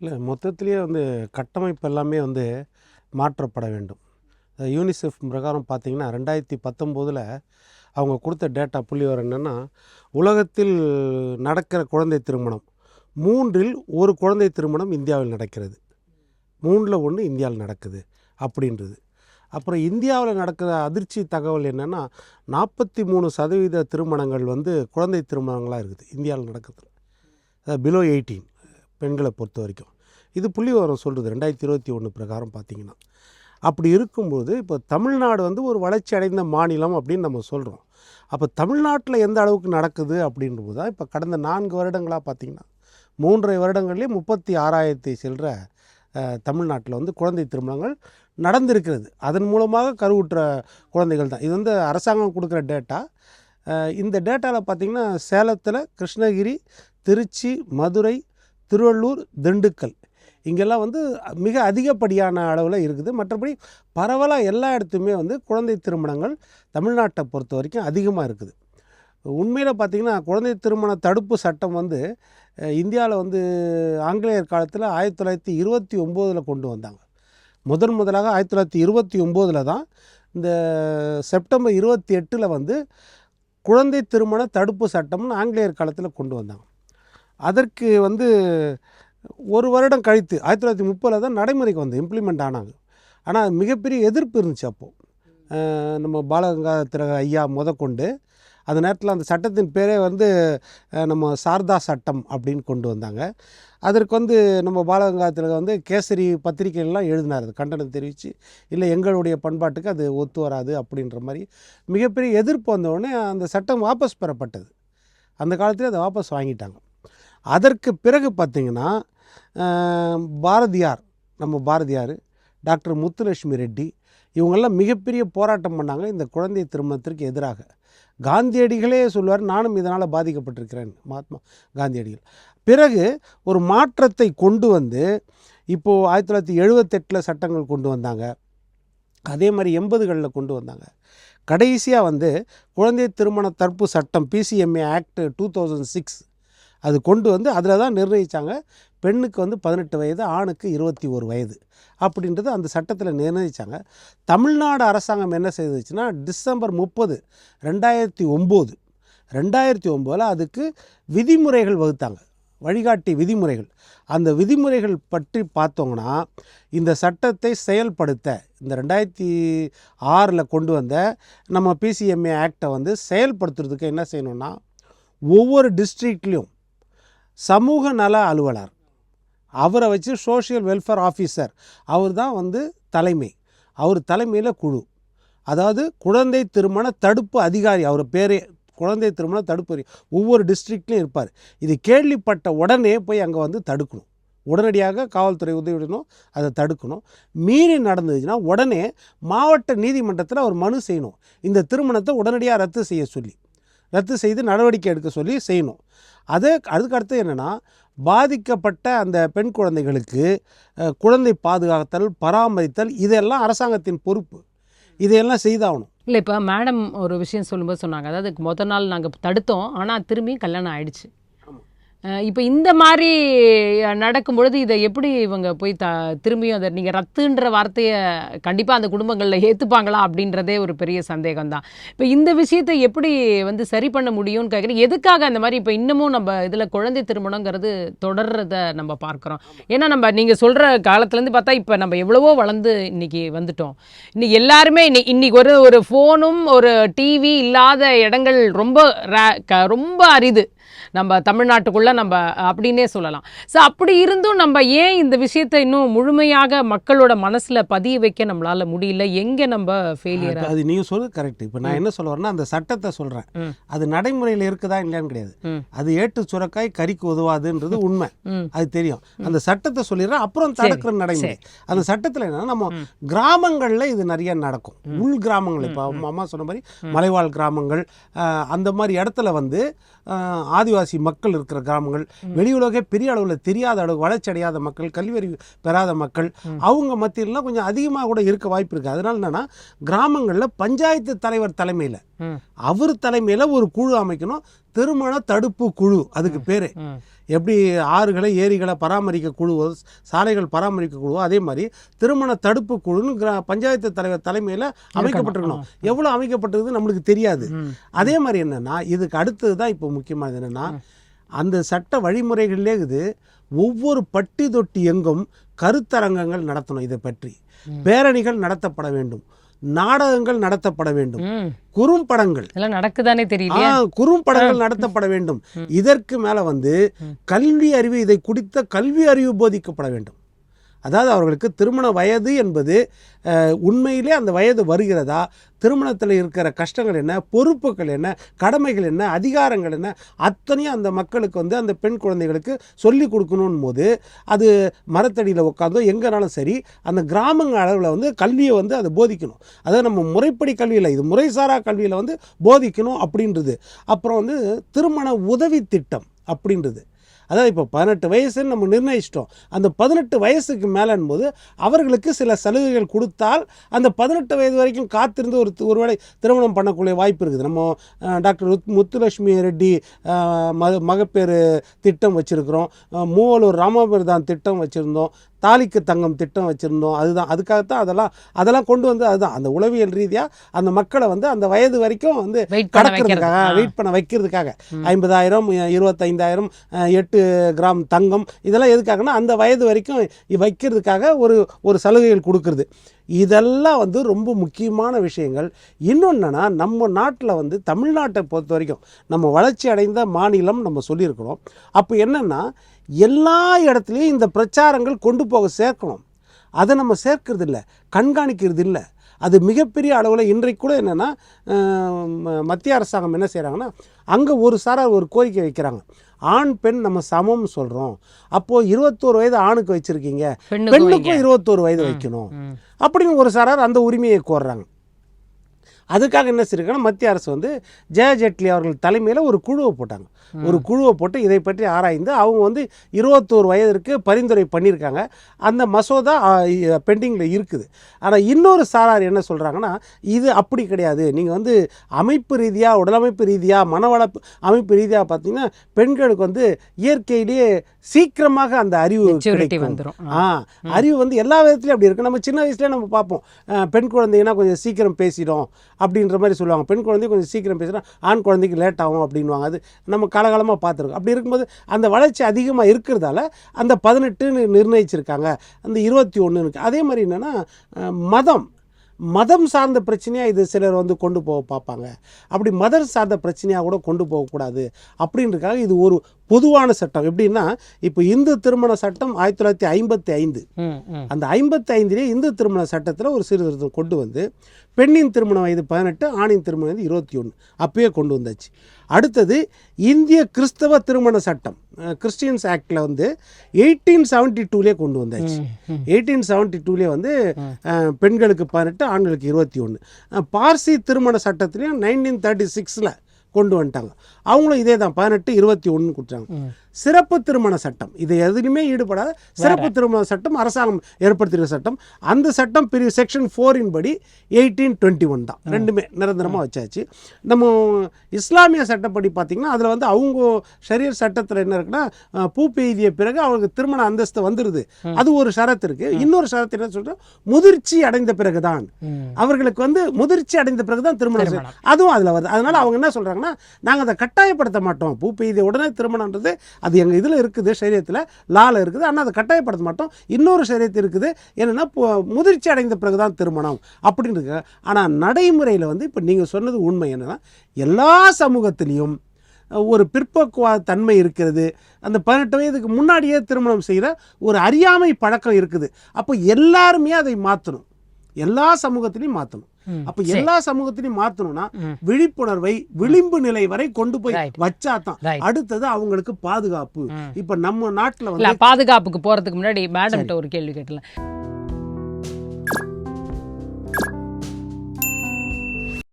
இல்லை மொத்தத்திலேயே வந்து கட்டமைப்பு எல்லாமே வந்து மாற்றப்பட வேண்டும். யூனிசெஃப் பிரகாரம் பார்த்தீங்கன்னா ரெண்டாயிரத்தி பத்தொம்போதில் அவங்க கொடுத்த டேட்டா புள்ளிவரம் என்னென்னா உலகத்தில் நடக்கிற குழந்தை திருமணம். மூன்றில் ஒரு குழந்தை திருமணம் இந்தியாவில் நடக்கிறது. மூணில் ஒன்று இந்தியாவில் நடக்குது அப்படின்றது. அப்புறம் இந்தியாவில் நடக்கிற அதிர்ச்சி தகவல் என்னென்னா நாற்பத்தி மூணு சதவீத திருமணங்கள் வந்து குழந்தை திருமணங்களாக இருக்குது இந்தியாவில் நடக்குது பிலோ எயிட்டீன் பெண்களை பொறுத்த வரைக்கும். இது புள்ளி விவரம் சொல்கிறது ரெண்டாயிரத்தி இருபத்தி ஒன்று பிரகாரம் பார்த்திங்கன்னா. அப்படி இருக்கும்போது இப்போ தமிழ்நாடு வந்து ஒரு வளர்ச்சி அடைந்த மாநிலம் அப்படின்னு நம்ம சொல்கிறோம் அப்போ தமிழ்நாட்டில் எந்த அளவுக்கு நடக்குது அப்படின்றது தான் இப்போ கடந்த நான்கு வருடங்களாக பார்த்தீங்கன்னா. மூன்றரை வருடங்கள்லேயே முப்பத்தி ஆறாயிரத்தை செல்கிற தமிழ்நாட்டில் வந்து குழந்தை திருமணங்கள் நடந்திருக்கிறது. அதன் மூலமாக கருவுற்ற குழந்தைகள் தான். இது வந்து அரசாங்கம் கொடுக்குற டேட்டா. இந்த டேட்டாவில் பார்த்திங்கன்னா சேலத்தில் கிருஷ்ணகிரி திருச்சி மதுரை திருவள்ளூர் திண்டுக்கல். இங்கெல்லாம் வந்து மிக அதிகப்படியான அளவில் இருக்குது. மற்றபடி பரவலாக எல்லா இடத்துமே வந்து குழந்தை திருமணங்கள் தமிழ்நாட்டை பொறுத்த வரைக்கும் அதிகமாக இருக்குது. உண்மையில் பார்த்திங்கன்னா குழந்தை திருமண தடுப்பு சட்டம் வந்து இந்தியாவில் வந்து ஆங்கிலேயர் காலத்தில் ஆயிரத்தி தொள்ளாயிரத்தி இருபத்தி ஒம்போதில் கொண்டு வந்தாங்க. முதன் முதலாக ஆயிரத்தி தொள்ளாயிரத்தி இருபத்தி ஒம்போதில் தான் இந்த செப்டம்பர் இருபத்தி எட்டில் வந்து குழந்தை திருமண தடுப்பு சட்டம்னு ஆங்கிலேயர் காலத்தில் கொண்டு வந்தாங்க. அதற்கு வந்து ஒரு வருடம் கழித்து ஆயிரத்தி தொள்ளாயிரத்தி முப்பதில் தான் நடைமுறைக்கு வந்து இம்ப்ளிமெண்ட் ஆனாங்க. ஆனால் மிகப்பெரிய எதிர்ப்பு இருந்துச்சு அப்போது நம்ம பாலகங்காதர ஐயா முதற்கொண்டு அந்த நேரத்தில் அந்த சட்டத்தின் பேரே வந்து நம்ம சாரதா சட்டம் அப்படின்னு கொண்டு வந்தாங்க. அதற்கு வந்து நம்ம பாலகங்காதத்தில் வந்து கேசரி பத்திரிகைகள்லாம் எழுதினார் அது கண்டனம் தெரிவித்து இல்லை எங்களுடைய பண்பாட்டுக்கு அது ஒத்து வராது அப்படின்ற மாதிரி மிகப்பெரிய எதிர்ப்பு வந்தவுடனே அந்த சட்டம் வாபஸ் பெறப்பட்டது. அந்த காலத்திலே அதை வாபஸ் வாங்கிட்டாங்க. அதற்கு பிறகு பார்த்திங்கன்னா பாரதியார் நம்ம பாரதியார் டாக்டர் முத்துலட்சுமி ரெட்டி இவங்கெல்லாம் மிகப்பெரிய போராட்டம் பண்ணாங்க இந்த குழந்தை திருமணத்திற்கு எதிராக. காந்தியடிகளே சொல்லுவார் நானும் இதனால் பாதிக்கப்பட்டிருக்கிறேன். மகாத்மா காந்தியடிகள். பிறகு ஒரு மாற்றத்தை கொண்டு வந்து இப்போது ஆயிரத்தி தொள்ளாயிரத்தி எழுபத்தெட்டில் சட்டங்கள் கொண்டு வந்தாங்க. அதே மாதிரி எண்பதுகளில் கொண்டு வந்தாங்க. கடைசியாக வந்து குழந்தை திருமண தடுப்பு சட்டம் PCMA act two thousand six அது கொண்டு வந்து அதில் தான் நிர்ணயித்தாங்க பெண்ணுக்கு வந்து பதினெட்டு வயது ஆணுக்கு இருபத்தி ஒரு வயது அப்படின்றது அந்த சட்டத்தில் நிர்ணயித்தாங்க தமிழ்நாடு அரசாங்கம் என்ன செய்துச்சுன்னா டிசம்பர் முப்பது ரெண்டாயிரத்தி ஒம்பது ரெண்டாயிரத்தி ஒம்போதில் அதுக்கு விதிமுறைகள் வகுத்தாங்க. வழிகாட்டி விதிமுறைகள். அந்த விதிமுறைகள் பற்றி பார்த்தோங்கன்னா இந்த சட்டத்தை செயல்படுத்த இந்த ரெண்டாயிரத்தி ஆறில் கொண்டு வந்த நம்ம பிசிஎம்ஏ ஆக்டை வந்து செயல்படுத்துறதுக்கு என்ன செய்யணும்னா ஒவ்வொரு டிஸ்ட்ரிக்ட்லேயும் சமூக நல அலுவலர். அவரை வச்சு சோஷியல் வெல்ஃபேர் ஆஃபீஸர் அவர் தான் வந்து தலைமை. அவர் தலைமையில் குழு. அதாவது குழந்தை திருமண தடுப்பு அதிகாரி. அவர் பேரே குழந்தை திருமண தடுப்பு ஒவ்வொரு டிஸ்ட்ரிக்ட்லேயும் இருப்பார். இது கேள்விப்பட்ட உடனே போய் அங்கே வந்து தடுக்கணும். உடனடியாக காவல்துறை உதவிடணும் அதை தடுக்கணும். மீறி நடந்ததுன்னா உடனே மாவட்ட நீதிமன்றத்தில் அவர் மனு செய்யணும். இந்த திருமணத்தை உடனடியாக ரத்து செய்ய சொல்லி. ரத்து செய்து நடவடிக்கை எடுக்க சொல்லி செய்யணும். அது அதுக்கு அடுத்து என்னென்னா பாதிக்கப்பட்ட அந்த பெண் குழந்தைகளுக்கு குழந்தை பாதுகாத்தல் பராமரித்தல் இதெல்லாம் அரசாங்கத்தின் பொறுப்பு. இதையெல்லாம் செய்தாகணும். இல்லை இப்போ மேடம் ஒரு விஷயம் சொல்லும்போது சொன்னாங்க. அதாவது முத நாள் நாங்கள் தடுத்தோம் ஆனால் திரும்பி கல்யாணம் ஆயிடுச்சு. இப்போ இந்த மாதிரி நடக்கும்பொழுது இதை எப்படி இவங்க போய் த திரும்பியும் அதை நீங்கள் ரத்துன்ற வார்த்தையை கண்டிப்பாக அந்த குடும்பங்களில் ஏற்றுப்பாங்களா அப்படின்றதே ஒரு பெரிய சந்தேகம் தான் இப்போ இந்த விஷயத்தை எப்படி வந்து சரி பண்ண முடியும்னு கேட்குறேன் எதுக்காக அந்த மாதிரி இப்போ இன்னமும் நம்ம இதில் குழந்தை திருமணங்கிறது தொடர்றத நம்ம பார்க்குறோம்? ஏன்னா நம்ம நீங்கள் சொல்கிற காலத்துலேருந்து பார்த்தா இப்போ நம்ம எவ்வளவோ வளர்ந்து இன்னைக்கு வந்துட்டோம். இன்னைக்கு எல்லாருமே இன்னி இன்னைக்கு ஒரு ஒரு ஃபோனும் ஒரு டிவி இல்லாத இடங்கள் ரொம்ப க- ரொம்ப அரிது. நம்ம தமிழ்நாட்டுக்குள்ள நம்ம அப்படின்னே சொல்லலாம். ஸோ அப்படி இருந்தும் நம்ம ஏன் இந்த விஷயத்தை இன்னும் முழுமையாக மக்களோட மனசுல பதிய வைக்க நம்மளால முடியல? எங்க நம்ம ஃபெயிலியர் அது நீங்கள் சொல்றது கரெக்ட் இப்போ நான் என்ன சொல்ல வரேன்னா அந்த சட்டத்தை சொல்கிறேன். அது நடைமுறையில் இருக்குதா இல்லையான்னு கிடையாது. அது ஏட்டு சுரக்காய் கறிக்கு உதவாதுன்றது உண்மை. அது தெரியும். அந்த சட்டத்தை சொல்லிடுறேன் அப்புறம் தடுக்கிற நடைமுறை. அந்த சட்டத்தில் என்னன்னா நம்ம. கிராமங்களில் இது நிறைய நடக்கும். உள் கிராமங்கள் இப்போ அம்மா சொன்ன மாதிரி மலைவாழ் கிராமங்கள் அந்த மாதிரி இடத்துல வந்து ஆஹ், ஆதிவாசி மக்கள் இருக்கிற கிராமங்கள் வெளி உலகே பெரிய அளவில் தெரியாத அளவு வளர்ச்சி அடையாத மக்கள் கல்வியறிவு பெறாத மக்கள் அவங்க மத்தியிலலாம் கொஞ்சம் அதிகமாக கூட இருக்க வாய்ப்பு இருக்குது அதனால என்னன்னா கிராமங்களில் பஞ்சாயத்து தலைவர் தலைமையில் அவர் தலைமையில் ஒரு குழு அமைக்கணும். திருமண தடுப்பு குழு அதுக்கு பேர். எப்படி ஆறுகளை ஏரிகளை பராமரிக்க குழுவோ சாலைகள் பராமரிக்க குழுவோ அதே மாதிரி திருமண தடுப்பு குழுன்னு கிரா பஞ்சாயத்து தலைவர் தலைமையில் அமைக்கப்பட்டிருக்கணும். எவ்வளோ அமைக்கப்பட்டிருக்கு நம்மளுக்கு தெரியாது. அதே மாதிரி என்னன்னா இதுக்கு அடுத்தது தான் இப்போ முக்கியமானது என்னன்னா அந்த சட்ட வழிமுறைகளிலே இது ஒவ்வொரு பட்டி தொட்டி எங்கும் கருத்தரங்கங்கள் நடத்தணும் இதை பற்றி. பேரணிகள் நடத்தப்பட வேண்டும். நாடகங்கள் நடத்தப்பட வேண்டும். குறும்படங்கள் நடக்குதானே தெரியல குறும்படங்கள் நடத்தப்பட வேண்டும். இதற்கு மேல வந்து கல்வி அறிவு இதை குடித்த கல்வி அறிவு போதிக்கப்பட வேண்டும். அதாவது அவர்களுக்கு திருமண வயது என்பது உண்மையிலே அந்த வயது வருகிறதா? திருமணத்தில் இருக்கிற கஷ்டங்கள் என்ன? பொறுப்புகள் என்ன? கடமைகள் என்ன? அதிகாரங்கள் என்ன? அத்தனையும் அந்த மக்களுக்கு வந்து அந்த பெண் குழந்தைகளுக்கு சொல்லி கொடுக்கணும் போது அது மரத்தடியில் உட்காந்தோ எங்கேனாலும் சரி அந்த கிராமங்க அளவில் வந்து கல்வியை வந்து அதை போதிக்கணும். அதாவது நம்ம முறைப்படி கல்வியில் இது முறைசாரா கல்வியில் வந்து போதிக்கணும் அப்படின்றது. அப்புறம் வந்து திருமண உதவி திட்டம் அப்படின்றது. அதாவது இப்போ பதினெட்டு வயசுன்னு நம்ம நிர்ணயிச்சிட்டோம். அந்த பதினெட்டு வயசுக்கு மேலன் போது அவர்களுக்கு சில சலுகைகள் கொடுத்தால் அந்த பதினெட்டு வயது வரைக்கும் காத்திருந்து ஒரு ஒருவேளை திருமணம் பண்ணக்கூடிய வாய்ப்பு இருக்குது. நம்ம டாக்டர் முத்- முத்துலட்சுமி ரெட்டி மகப்பேறு திட்டம் வச்சுருக்கிறோம். மூவலூர் ராமபிரதான் திட்டம் வச்சுருந்தோம். தாலிக்கு தங்கம் திட்டம் வச்சுருந்தோம். அதுதான். அதுக்காகத்தான் அதெல்லாம் அதெல்லாம் கொண்டு வந்து அதுதான். அந்த உளவியல் ரீதியாக அந்த மக்களை வந்து அந்த வயது வரைக்கும் வந்து கடக்கிறதுக்காக. வெயிட் பண்ண வைக்கிறதுக்காக. ஐம்பதாயிரம் இருபத்தைந்தாயிரம் எட்டு கிராம் தங்கம் இதெல்லாம் எதுக்காகனா அந்த வயது வரைக்கும் வைக்கிறதுக்காக ஒரு ஒரு சலுகைகள் கொடுக்கறது. இதெல்லாம் வந்து ரொம்ப முக்கியமான விஷயங்கள். இன்னொன்றுனா நம்ம நாட்டில் வந்து தமிழ்நாட்டை பொறுத்த வரைக்கும் நம்ம வளர்ச்சி அடைந்த மாநிலம் நம்ம சொல்லியிருக்கிறோம். அப்போ என்னென்னா எல்லா இடத்துலையும் இந்த பிரச்சாரங்கள் கொண்டு போக சேர்க்கணும். அதை நம்ம சேர்க்கறது இல்லை கண்காணிக்கிறது இல்லை அது மிகப்பெரிய அளவில் இன்றைக்கு கூட என்னென்னா மத்திய அரசாங்கம் என்ன செய்கிறாங்கன்னா அங்கே ஒரு சாரார் ஒரு கோரிக்கை வைக்கிறாங்க. ஆண் பெண் நம்ம சமம் சொல்கிறோம் அப்போது இருபத்தோரு வயது ஆணுக்கு வச்சுருக்கீங்க. பெண்ணுக்கும் இருபத்தோரு வயது வைக்கணும். அப்படின்னு ஒரு சாரார் அந்த உரிமையை கோர்றாங்க. அதுக்காக என்ன செய்யிருக்காங்கன்னா மத்திய அரசு வந்து ஜெய ஜேட்லி அவர்கள் தலைமையில் ஒரு குழுவை போட்டாங்க. ஒரு குழுவை போட்டு இதை பற்றி ஆராய்ந்து அவங்க வந்து இருபத்தோரு வயதிற்கு பரிந்துரை பண்ணியிருக்காங்க. அந்த மசோதா பெண்டிங்கில் இருக்குது. ஆனால் இன்னொரு சாரார் என்ன சொல்கிறாங்கன்னா இது அப்படி கிடையாது. நீங்கள் வந்து அமைப்பு ரீதியாக உடலமைப்பு ரீதியாக மனவளப்பு அமைப்பு ரீதியாக பார்த்தீங்கன்னா பெண்களுக்கு வந்து இயற்கையிலேயே சீக்கிரமாக அந்த அறிவு கிடைக்கும். ஆ. அறிவு வந்து எல்லா விதத்துலையும் அப்படி இருக்கு. நம்ம சின்ன வயசுலேயே நம்ம பார்ப்போம். பெண் குழந்தைங்கன்னா கொஞ்சம் சீக்கிரம் பேசிடும். அப்படின்ற மாதிரி சொல்லுவாங்க. பெண் குழந்தை கொஞ்சம் சீக்கிரம் பேசினா ஆண் குழந்தைக்கு லேட் ஆகும் அப்படின்வாங்க அது நம்ம காலகாலமாக பார்த்துருக்கோம். அப்படி இருக்கும்போது அந்த வளர்ச்சி அதிகமாக இருக்கிறதால அந்த பதினெட்டுன்னு நிர்ணயிச்சிருக்காங்க. அந்த இருபத்தி ஒன்றுன்னு அதே மாதிரி என்னென்னா மதம். மதம் சார்ந்த பிரச்சனையாக இது சிலர் வந்து கொண்டு போக பார்ப்பாங்க. அப்படி மதம் சார்ந்த பிரச்சனையாக கூட கொண்டு போகக்கூடாது. அப்படின்றதுக்காக இது ஒரு பொதுவான சட்டம். எப்படின்னா இப்போ இந்து திருமண சட்டம் ஆயிரத்தி தொள்ளாயிரத்தி ஐம்பத்தி ஐந்து. அந்த ஐம்பத்தி ஐந்திலே இந்து திருமண சட்டத்தில் ஒரு சீர்திருத்தம் கொண்டு வந்து பெண்ணின் திருமண வயது பதினெட்டு ஆணின் திருமண வயது இருபத்தி ஒன்று. அப்பயே கொண்டு வந்தாச்சு. அடுத்தது இந்திய கிறிஸ்தவ திருமண சட்டம். கிறிஸ்டியன்ஸ் ஆக்டில் வந்து எயிட்டீன் செவன்ட்டி டூலே கொண்டு வந்தாச்சு. எயிட்டீன் செவன்ட்டி டூலே வந்து பெண்களுக்கு பதினெட்டு ஆண்களுக்கு இருபத்தி ஒன்று. பார்சி திருமண சட்டத்திலையும் நைன்டீன் தேர்ட்டி சிக்ஸில் கொண்டு வந்துட்டாங்க. அவங்களும் இதே தான் பதினெட்டு இருபத்தி ஒன்று கொடுத்தாங்க. சிறப்பு திருமண சட்டம். இது எதுலையுமே ஈடுபடாத சிறப்பு திருமண சட்டம் அரசாங்கம் ஏற்படுத்தியிருக்க சட்டம். அந்த சட்டம் பிரிவு செக்ஷன் ஃபோரின் படி எயிட்டீன் டுவெண்ட்டி ஒன் தான். ரெண்டுமே நிரந்தரமாக வச்சாச்சு. நம்ம இஸ்லாமிய சட்டப்படி பார்த்திங்கன்னா அதில் வந்து அவங்க ஷரியர் சட்டத்தில் என்ன இருக்குன்னா பூ பெய்திய பிறகு அவங்களுக்கு திருமண அந்தஸ்து வந்துடுது அது ஒரு ஷரத்து இருக்குது இன்னொரு ஷரத்து என்ன சொல்கிறோம் முதிர்ச்சி அடைந்த பிறகுதான். அவர்களுக்கு வந்து முதிர்ச்சி அடைந்த பிறகு தான் திருமணம். அதுவும் அதில் வருது. அதனால அவங்க என்ன சொல்கிறாங்கன்னா நாங்கள் அதை கட்டாயப்படுத்த மாட்டோம். பூ பெய்த உடனே திருமணம்ன்றது அது எங்கள் இதில் இருக்குது சரீரத்தில் லால இருக்குது. ஆனால் அதை கட்டாயப்படுத்த மாட்டோம். இன்னொரு சரீரத்தில் இருக்குது. என்னென்னா முதிர்ச்சி அடைந்த பிறகு தான் திருமணம் அப்படின்றது ஆனால் நடைமுறையில் வந்து இப்போ நீங்கள் சொன்னது உண்மை என்னென்னா எல்லா சமூகத்திலையும் ஒரு பிற்போக்குவா தன்மை இருக்கிறது. அந்த பதினெட்டு வயதுக்கு முன்னாடியே திருமணம் செய்கிற ஒரு அறியாமை பழக்கம் இருக்குது. அப்போ எல்லாருமே அதை மாற்றணும் எல்லா சமூகத்திலையும் மாற்றணும் ம், அப்போ எல்லா சமூகத்திலையும் மாற்றணும்னா விழிப்புணர்வை விளிம்பு நிலை வரை கொண்டு போய். வச்சாதான். அடுத்தது அவங்களுக்கு பாதுகாப்பு. இப்போ நம்ம நாட்டில் வந்து பாதுகாப்புக்கு போறதுக்கு முன்னாடி மேடம்கிட்ட ஒரு கேள்வி கேட்டல